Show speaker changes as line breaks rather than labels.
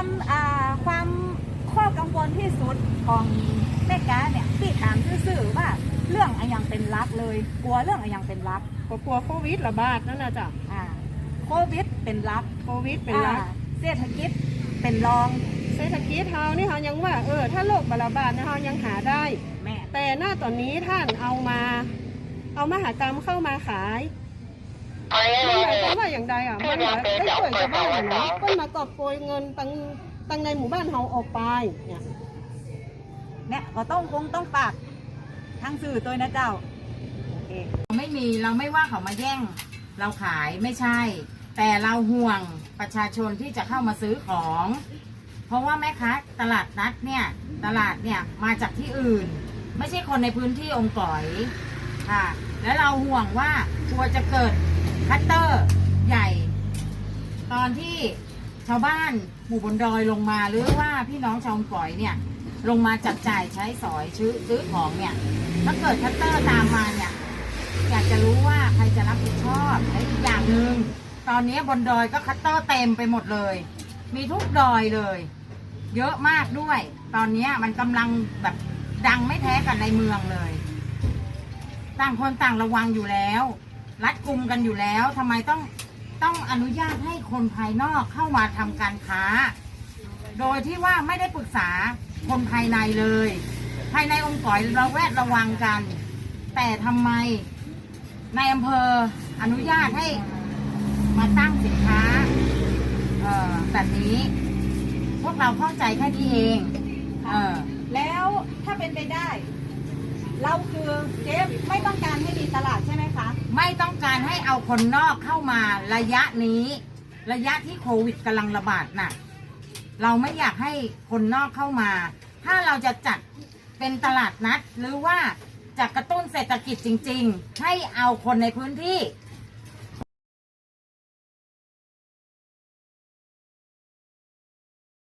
ความอ่าความข้อกังวลที่สุดของแม่กาเนี่ยที่ถามซื่อๆว่าเรื่องอะไรยังเป็นรักเลย กลัวเรื่องอะไรยังเป็นรัก
ก็กลัวโควิดระบาดนั่นนะจ้ะ
อ่าโควิดเป็นรัก
โควิดเป็นรัก
อ่าเศรษฐกิจเป็นรอง
เศรษฐกิจเฮานี่เฮายังว่าเออถ้าโรคระบาดนะเฮายังหาได้
แม่
แต่หน้าตอนนี้ท่านเอามา เอามหากรรมเข้ามาขาย อย่างใดอะมันหมายไอ้ช่วยชาวบ้านอะเนาะเพิ่นมากอบโกยเงินตังตังในหมู่บ้านเฮาออกไปเนี่ย
เนี่ยก็ต้องคงต้องปากทางสื่อตัวนะเจ้าโอเค
ไม่มีเราไม่ว่าเขามาแย่ง เราขายไม่ใช่ แต่เราห่วงประชาชนที่จะเข้ามาซื้อของ เพราะว่าแม่ค้าตลาดนัดเนี่ยตลาดเนี่ยมาจากที่อื่น ไม่ใช่คนในพื้นที่องค์ก่อยค่ะ แล้วเราห่วงว่ากลัวจะเกิดคัตเตอร์ ใหญ่ ตอนที่ชาวบ้านหมู่บนดอยลงมาหรือว่าพี่น้องชาวองค์ก่อยเนี่ย ลงมาจับจ่ายใช้สอยซื้อซื้อของเนี่ยถ้าเกิดคัตเตอร์ตามมาเนี่ย อยากจะรู้ว่าใครจะรับผิดชอบและอีกอย่างหนึ่งตอนนี้บนดอยก็คัตเตอร์เต็มไปหมดเลย มีทุกดอยเลย เยอะมากด้วย ตอนนี้มันกำลังแบบดังไม่แพ้กันในเมืองเลยต่างคนต่างระวังอยู่แล้ว รัดกุมกันอยู่แล้วทำไมต้อง ต้องอนุญาตให้คนภายนอกเข้ามาทำการค้า โดยที่ว่าไม่ได้ปรึกษาคนภายในเลย ภายในองค์กรเราแวดระวังกัน แต่ทำไมในอำเภออนุญาตให้มาตั้งสินค้าเอ่อแบบนี้ พวกเราเข้าใจแค่นี้เอง เออ
แล้วถ้าเป็นไปได้ เราคือเจ๊ไม่ต้องการให้มีตลาดใช่ไหมคะ
ไม่ต้องการให้เอาคนนอกเข้ามาระยะนี้ ระยะที่โควิดกำลังระบาดน่ะ เราไม่อยากให้คนนอกเข้ามา ถ้าเราจะจัดเป็นตลาดนัด หรือว่าจะกระตุ้นเศรษฐกิจจริง ๆ ให้เอาคนในพื้นที่